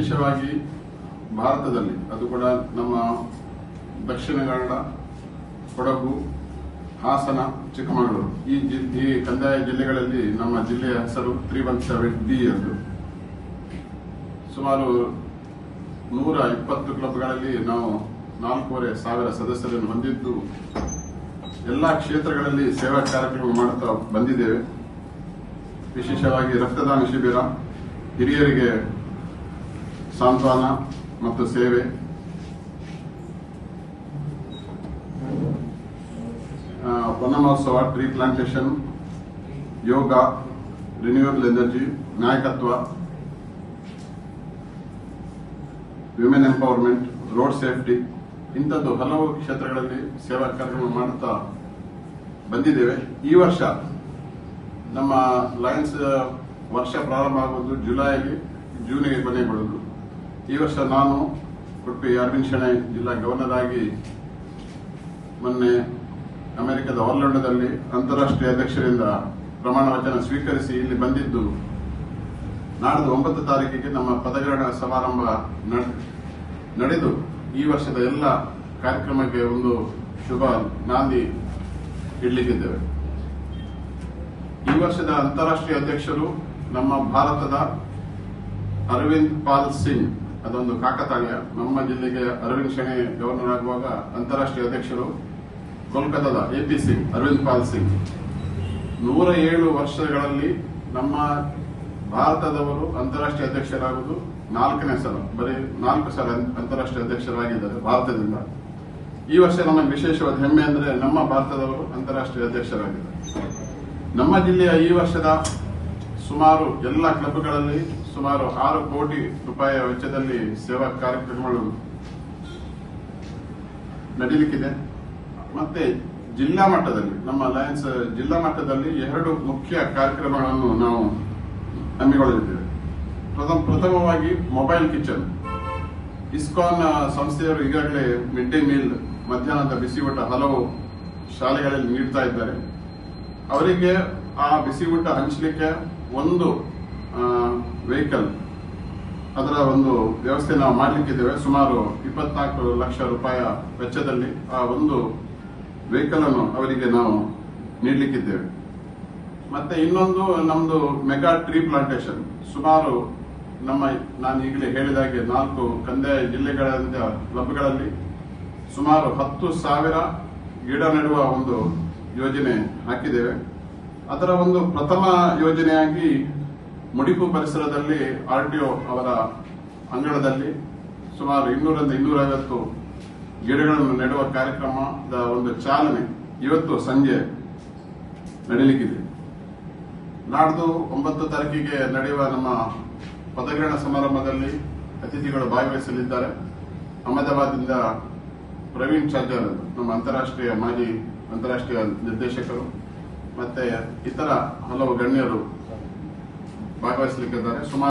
ವಿಶೇಷವಾಗಿ ಭಾರತದಲ್ಲಿ, ಅದು ಕೂಡ ನಮ್ಮ ದಕ್ಷಿಣ ಕನ್ನಡ ಕೊಡಗು, ಹಾಸನ, ಚಿಕ್ಕಮಗಳೂರು. ಈ ಈ ಕಂದಾಯ ಜಿಲ್ಲೆಗಳಲ್ಲಿ ನಮ್ಮ ಜಿಲ್ಲೆಯ ಹೆಸರು ತ್ರೀ ಒನ್ ಎಂದು. ಸುಮಾರು ನೂರ ಇಪ್ಪತ್ತು ಕ್ಲಬ್ಗಳಲ್ಲಿ ನಾವು ನಾಲ್ಕೂವರೆ ಸಾವಿರ ಸದಸ್ಯರನ್ನು ಹೊಂದಿದ್ದು, ಎಲ್ಲ ಕ್ಷೇತ್ರಗಳಲ್ಲಿ ಸೇವಾ ಕಾರ್ಯಕ್ರಮ ಮಾಡುತ್ತಾ ಬಂದಿದ್ದೇವೆ. ವಿಶೇಷವಾಗಿ ರಕ್ತದಾನ ಶಿಬಿರ, ಹಿರಿಯರಿಗೆ ಸಾಂತ್ವನ ಮತ್ತು ಸೇವೆ. Vanamahotsava Vana Mahotsava tree plantation yoga renewable energy ನಾಯಕತ್ವ ವಿಮೆನ್ ಎಂಪವರ್ಮೆಂಟ್ ರೋಡ್ ಸೇಫ್ಟಿ ಇಂಥದ್ದು ಹಲವು ಕ್ಷೇತ್ರಗಳಲ್ಲಿ ಸೇವಾ ಕಾರ್ಯಕ್ರಮ ಮಾಡುತ್ತಾ ಬಂದಿದ್ದೇವೆ. ಈ ವರ್ಷ ನಮ್ಮ ಲಯನ್ಸ್ ವರ್ಷ ಪ್ರಾರಂಭ ಆಗುವುದು ಜುಲೈಲಿ ಜೂನಿಗೆ ಕೊನೆಗೊಳ್ಳುವುದು ಈ ವರ್ಷ ನಾನು ಉಡುಪಿ ಅರವಿಂದ್ ಶೆಣೆ ಜಿಲ್ಲಾ ಗವರ್ನರ್ ಆಗಿ ಮೊನ್ನೆ ಅಮೆರಿಕದ ಹೊರಲೊಂಡದಲ್ಲಿ ಅಂತಾರಾಷ್ಟ್ರೀಯ ಅಧ್ಯಕ್ಷರಿಂದ ಪ್ರಮಾಣ ವಚನ ಸ್ವೀಕರಿಸಿ ಇಲ್ಲಿ ಬಂದಿದ್ದು, ನಾಡಿದ್ದು ಒಂಬತ್ತು ತಾರೀಕಿಗೆ ನಮ್ಮ ಪದಗ್ರಹಣ ಸಮಾರಂಭ ನಡ್- ನಡೆದು, ಈ ವರ್ಷದ ಎಲ್ಲ ಕಾರ್ಯಕ್ರಮಕ್ಕೆ ಒಂದು ಶುಭ ನಾಂದಿ ಇಡಲಿಕ್ಕಿದ್ದೇವೆ. ಈ ವರ್ಷದ ಅಂತಾರಾಷ್ಟ್ರೀಯ ಅಧ್ಯಕ್ಷರು ನಮ್ಮ ಭಾರತದ ಅರವಿಂದ್ ಪಾಲ್ ಸಿಂಗ್. ಅದೊಂದು ಕಾಕತಾಳೀಯ. ನಮ್ಮ ಜಿಲ್ಲೆಗೆ ಅರವಿಂದ್ ಶೆಣೆ ಗವರ್ನರ್ ಆಗುವಾಗ ಅಂತಾರಾಷ್ಟ್ರೀಯ ಅಧ್ಯಕ್ಷರು ಕೋಲ್ಕತ್ತಾದ ಎಪಿ ಸಿಂಗ್ ಅರವಿಂದ್ ಪಾಲ್ ಸಿಂಗ್ ನೂರ ಏಳು ವರ್ಷಗಳಲ್ಲಿ ನಮ್ಮ ಭಾರತದವರು ಅಂತಾರಾಷ್ಟ್ರೀಯ ಅಧ್ಯಕ್ಷರಾಗುವುದು ನಾಲ್ಕನೇ ಸಲ. ಬರೀ ನಾಲ್ಕು ಸಲ ಅಂತಾರಾಷ್ಟ್ರೀಯ ಅಧ್ಯಕ್ಷರಾಗಿದ್ದಾರೆ ಭಾರತದಿಂದ. ಈ ವರ್ಷ ನಮಗೆ ವಿಶೇಷವಾದ ಹೆಮ್ಮೆ ಅಂದರೆ ನಮ್ಮ ಭಾರತದವರು ಅಂತಾರಾಷ್ಟ್ರೀಯ ಅಧ್ಯಕ್ಷರಾಗಿದ್ದಾರೆ. ನಮ್ಮ ಜಿಲ್ಲೆಯ ಈ ವರ್ಷದ ಸುಮಾರು ಎಲ್ಲ ಕ್ಲಬ್ಗಳಲ್ಲಿ ಸುಮಾರು ಆರು ಕೋಟಿ ರೂಪಾಯಿಯ ವೆಚ್ಚದಲ್ಲಿ ಸೇವಾ ಕಾರ್ಯಕ್ರಮಗಳು ನಡೀಲಿಕ್ಕಿದೆ. ಮತ್ತೆ ಜಿಲ್ಲಾ ಮಟ್ಟದಲ್ಲಿ, ನಮ್ಮ ಅಲಯನ್ಸ್ ಜಿಲ್ಲಾ ಮಟ್ಟದಲ್ಲಿ ಎರಡು ಮುಖ್ಯ ಕಾರ್ಯಕ್ರಮಗಳನ್ನು ನಾವು ಹಮ್ಮಿಕೊಳ್ಳಲಿದ್ದೇವೆ. ಪ್ರಥಮ, ಪ್ರಥಮವಾಗಿ ಮೊಬೈಲ್ ಕಿಚನ್ ಇಸ್ಕಾನ್ ಸಂಸ್ಥೆಯವರು ಈಗಾಗಲೇ ಮಿಡ್ ಡೇ ಮೀಲ್ ಮಧ್ಯಾಹ್ನದ ಬಿಸಿ ಊಟ ಹಲವು ಶಾಲೆಗಳಲ್ಲಿ ನೀಡ್ತಾ ಇದ್ದಾರೆ. ಅವರಿಗೆ ಆ ಬಿಸಿ ಊಟ ಹಂಚಲಿಕ್ಕೆ ಒಂದು ವೆಹಿಕಲ್ ಅದರ ಒಂದು ವ್ಯವಸ್ಥೆ ನಾವು ಮಾಡಲಿಕ್ಕಿದ್ದೇವೆ. ಸುಮಾರು ಇಪ್ಪತ್ನಾಲ್ಕು ಲಕ್ಷ ರೂಪಾಯಿ ವೆಚ್ಚದಲ್ಲಿ ಆ ಒಂದು ವೆಹಿಕಲ್ ಅನ್ನು ಅವರಿಗೆ ನಾವು ನೀಡಲಿಕ್ಕಿದ್ದೇವೆ. ಮತ್ತೆ ಇನ್ನೊಂದು ನಮ್ದು ಮೆಗಾ ಟ್ರೀ ಪ್ಲಾಂಟೇಶನ್ ಸುಮಾರು ನಮ್ಮ ನಾನು ಈಗಲೇ ಹೇಳಿದಾಗೆ ನಾಲ್ಕು ಕಂದಾಯ ಜಿಲ್ಲೆಗಳಂತ ಕ್ಲಬ್ಗಳಲ್ಲಿ ಸುಮಾರು ಹತ್ತು ಸಾವಿರ ಗಿಡ ನೆಡುವ ಒಂದು ಯೋಜನೆ ಹಾಕಿದ್ದೇವೆ. ಅದರ ಒಂದು ಪ್ರಥಮ ಯೋಜನೆಯಾಗಿ ಮುಡಿಪು ಪರಿಸರದಲ್ಲಿ ಆರ್ ಟಿ ಅವರ ಅಂಗಣದಲ್ಲಿ ಸುಮಾರು ಇನ್ನೂರಿಂದ ಇನ್ನೂರೈವತ್ತು ಗಿಡಗಳನ್ನು ನೆಡುವ ಕಾರ್ಯಕ್ರಮದ ಒಂದು ಚಾಲನೆ ಇವತ್ತು ಸಂಜೆ ನಡೀಲಿಕ್ಕಿದೆ. ನಾಡ್ದು ಒಂಬತ್ತು ತಾರೀಕಿಗೆ ನಡೆಯುವ ನಮ್ಮ ಪದಗ್ರಹಣ ಸಮಾರಂಭದಲ್ಲಿ ಅತಿಥಿಗಳು ಭಾಗವಹಿಸಲಿದ್ದಾರೆ. ಅಹಮದಾಬಾದ್ನಿಂದ ಪ್ರವೀಣ್ ಚಾಜರ್ ನಮ್ಮ ಅಂತಾರಾಷ್ಟ್ರೀಯ ಮಾಜಿ ಅಂತಾರಾಷ್ಟ್ರೀಯ ನಿರ್ದೇಶಕರು, ಮತ್ತೆ ಇತರ ಹಲವು ಗಣ್ಯರು ಭಾಗವಹಿಸಲಿಕ್ಕಿದ್ದಾರೆ ಸುಮಾರು